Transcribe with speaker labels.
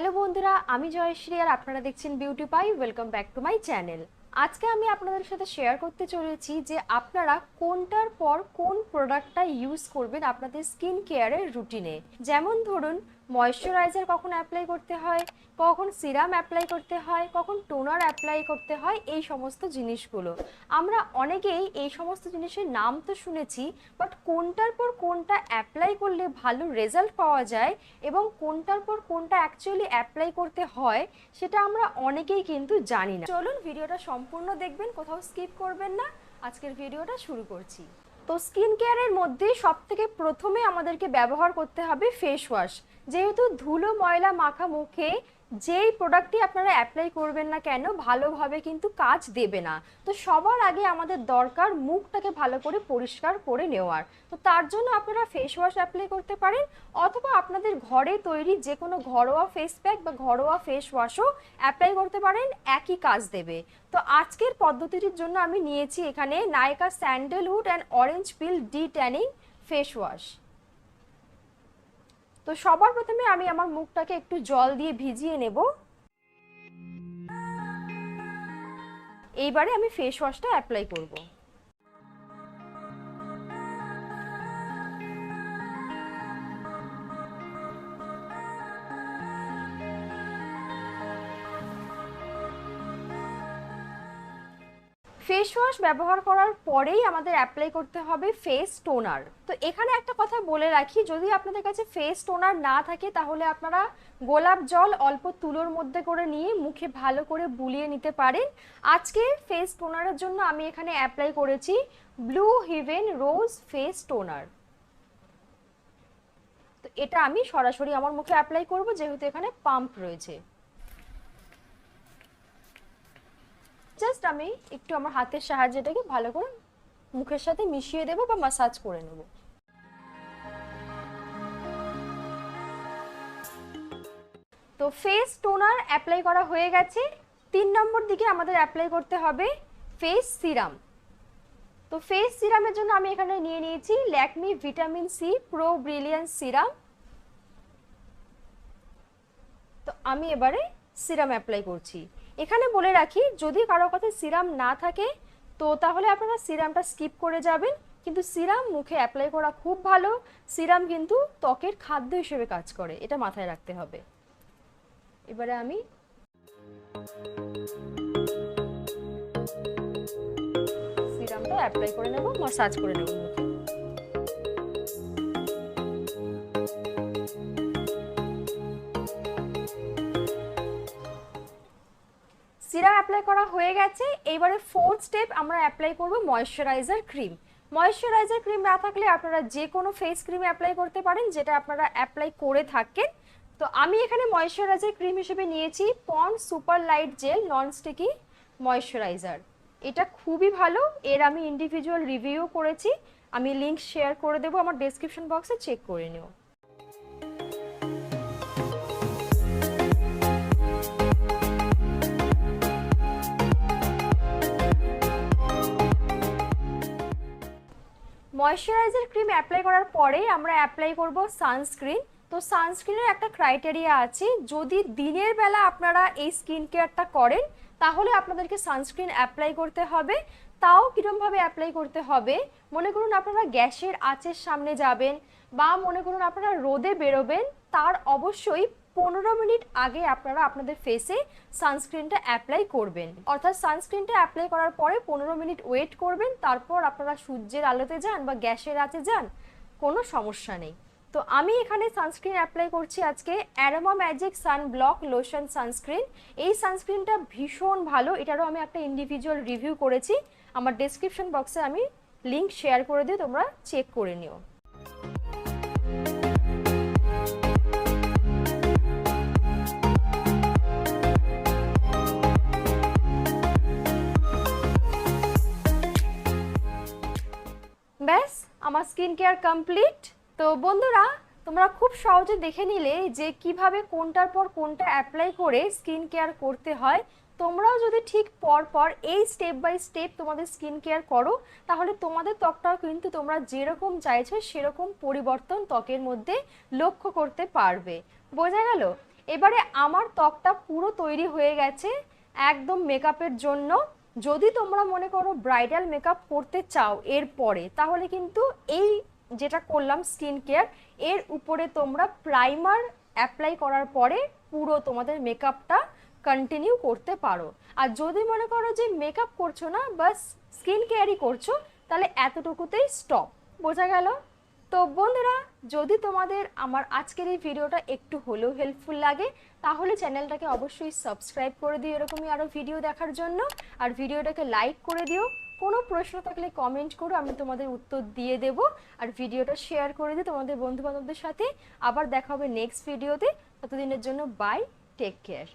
Speaker 1: Hello বন্ধুরা আমি জয়শ্রী আর আপনারা দেখছেন beauty pie welcome back to my channel আজকে আমি আপনাদের সাথে শেয়ার করতে চলেছি যে আপনারা কোনটার পর কোন প্রোডাক্টটা ইউজ করবেন আপনাদের স্কিন কেয়ারের রুটিনে যেমন ধরুন ময়শ্চারাইজার কখন অ্যাপ্লাই করতে হয়, কখন সিরাম অ্যাপ্লাই করতে হয়, কখন টোনার অ্যাপ্লাই করতে হয়, এই সমস্ত জিনিসগুলো। আমরা অনেকেই এই সমস্ত জিনিসের নাম তো শুনেছি বাট কোনটার পর কোনটা অ্যাপ্লাই করলে ভালো রেজাল্ট পাওয়া যায় এবং কোনটার পর কোনটা অ্যাকচুয়ালি অ্যাপ্লাই করতে হয়, সেটা আমরা অনেকেই কিন্তু জানি না। চলুন ভিডিওটা সম্পূর্ণ দেখবেন, কোথাও স্কিপ করবেন না। আজকের ভিডিওটা শুরু করছি। তো স্কিন কেয়ারের মধ্যে সব থেকে প্রথমে আমাদেরকে ব্যবহার করতে হবে ফেস ওয়াশ যেহেতু ধুলো, ময়লা, মাখা মুখে যেই প্রোডাক্টটি আপনারা অ্যাপ্লাই করবেন না কেন, ভালোভাবে কিন্তু কাজ দেবে না। তো সবার আগে আমাদের দরকার মুখটাকে ভালো করে পরিষ্কার করে নেওয়ার। তো তার জন্য আপনারা ফেস ওয়াশ অ্যাপ্লাই করতে পারেন, অথবা আপনাদের ঘরে তৈরি যে কোনো ঘরোয়া ফেস প্যাক বা ঘরোয়া ফেস ওয়াশও অ্যাপ্লাই করতে পারেন, একই কাজ দেবে। তো আজকের পদ্ধতিটির জন্য আমি নিয়েছি এখানে Nykaa sandalwood and orange peel de tanning face wash তো সবার প্রথমে আমি আমার মুখটাকে একটু জল দিয়ে ভিজিয়ে নেব। এইবারে আমি ফেস ওয়াশটা অ্যাপ্লাই করব। ফেস ওয়াশ ব্যবহার করার পরেই আমাদের অ্যাপ্লাই করতে হবে ফেস টোনার তো এখানে একটা কথা বলে রাখি, যদি আপনাদের কাছে ফেস টোনার না থাকে, তাহলে আপনারা গোলাপ জল অল্প তুলোর মধ্যে করে নিয়ে মুখে ভালো করে বুলিয়ে নিতে পারেন। আজকে ফেস টোনারের জন্য আমি এখানে অ্যাপ্লাই করেছি blue heaven rose face toner তো এটা আমি সরাসরি আমার মুখে অ্যাপ্লাই করব, যেহেতু এখানে পাম্প রয়েছে। জাস্ট আমি একটু আমার হাতের সাহায্যে এটাকে ভালো করে মুখের সাথে মিশিয়ে দেবো বা মাসাজ করে নেব। তো ফেস টোনার অ্যাপ্লাই করা হয়ে গেছে। তিন নম্বর দিকে আমাদের অ্যাপ্লাই করতে হবে ফেস সিরাম তো ফেস সিরামের জন্য আমি এখানে নিয়ে নিয়েছি Lakme vitamin C pro brilliance serum তো আমি এবারে সিরাম অ্যাপ্লাই করছি। এখানে বলে রাখি, যদি কারও কাছে সিরাম না থাকে, তো তাহলে আপনারা সিরামটা স্কিপ করে যাবেন। কিন্তু সিরাম মুখে অ্যাপ্লাই করা খুব ভালো। সিরাম কিন্তু ত্বকের খাদ্য হিসেবে কাজ করে, এটা মাথায় রাখতে হবে। এবারে আমি সিরামটা অ্যাপ্লাই করে নেব মাসাজ করে নেব মুখে। করা হয়ে গেছে। এইবারে ফোর্থ স্টেপ আমরা অ্যাপ্লাই করব ময়শ্চারাইজার ক্রিম ময়শ্চারাইজার ক্রিম না থাকলে আপনারা যে কোনো ফেস ক্রিম অ্যাপ্লাই করতে পারেন, যেটা আপনারা অ্যাপ্লাই করে থাকেন। তো আমি এখানে ময়শ্চারাইজার ক্রিম হিসেবে নিয়েছি Pond's super light gel non sticky moisturiser এটা খুবই ভালো, এর আমি ইন্ডিভিজুয়াল রিভিউ করেছি। আমি লিংক শেয়ার করে দেবো, আমার ডেসক্রিপশন বক্সে চেক করে নিও। ময়শ্চারাইজার ক্রিম অ্যাপ্লাই করার পরে আমরা অ্যাপ্লাই করব সানস্ক্রিন তো সানস্ক্রিনের একটা ক্রাইটেরিয়া আছে, যদি দিনের বেলা আপনারা এই স্কিন কেয়ারটা করেন, তাহলে আপনাদেরকে সানস্ক্রিন অ্যাপ্লাই করতে হবে। তাও কীরমভাবে অ্যাপ্লাই করতে হবে? মনে করুন আপনারা গ্যাসের আঁচের সামনে যাবেন বা মনে করুন আপনারা রোদে বেরোবেন, তার অবশ্যই পনেরো মিনিট আগে আপনারা আপনাদের ফেসে সানস্ক্রিনটা অ্যাপ্লাই করবেন। অর্থাৎ সানস্ক্রিনটা অ্যাপ্লাই করার পরে পনেরো মিনিট ওয়েট করবেন, তারপর আপনারা সূর্যের আলোতে যান বা গ্যাসের আঁচে যান, কোনো সমস্যা নেই। তো আমি এখানে সানস্ক্রিন অ্যাপ্লাই করছি আজকে aroma magic sun block lotion sunscreen এই সানস্ক্রিনটা ভীষণ ভালো, এটারও আমি একটা ইন্ডিভিজুয়াল রিভিউ করেছি। আমার ডেসক্রিপশন বক্সে আমি লিঙ্ক শেয়ার করে দিয়ে তোমরা চেক করে নিও। আমার স্কিন কেয়ার কমপ্লিট তো বন্ধুরা, তোমরা খুব সহজে দেখে নিলে যে কীভাবে কোনটার পর কোনটা অ্যাপ্লাই করে স্কিন কেয়ার করতে হয়। তোমরাও যদি ঠিক পর পর এই স্টেপ বাই স্টেপ তোমাদের স্কিন কেয়ার করো, তাহলে তোমাদের ত্বকটাও কিন্তু তোমরা যেরকম চাইছো সেরকম পরিবর্তন ত্বকের মধ্যে লক্ষ্য করতে পারবে। বোঝা গেল? এবারে আমার ত্বকটা পুরো তৈরি হয়ে গেছে, একদম মেকআপের জন্য। যদি তোমরা মনে করো ব্রাইডাল মেকআপ করতে চাও এরপরে তাহলে কিন্তু এই যেটা করলাম স্কিন কেয়ার এর উপরে তোমরা প্রাইমার অ্যাপ্লাই করার পরে পুরো তোমাদের মেকআপটা কন্টিনিউ করতে পারো। আর যদি মনে করো যে মেকআপ করছ না বাস স্কিন কেয়ারই করছ, তাহলে এতটুকুতেই স্টপ বোঝা গেল? তো যদি তোমাদের আমার আজকের এই ভিডিওটা একটু হলেও হেল্পফুল লাগে, তাহলে চ্যানেলটাকে অবশ্যই সাবস্ক্রাইব করে দিও এরকমই আরও ভিডিও দেখার জন্য। আর ভিডিওটাকে লাইক করে দিও। কোনো প্রশ্ন থাকলে কমেন্ট করো, আমি তোমাদের উত্তর দিয়ে দেব। আর ভিডিওটা শেয়ার করে দিই তোমাদের বন্ধুবান্ধবদের সাথে। আবার দেখা হবে নেক্সট ভিডিওতে ততদিনের জন্য বাই টেক কেয়ার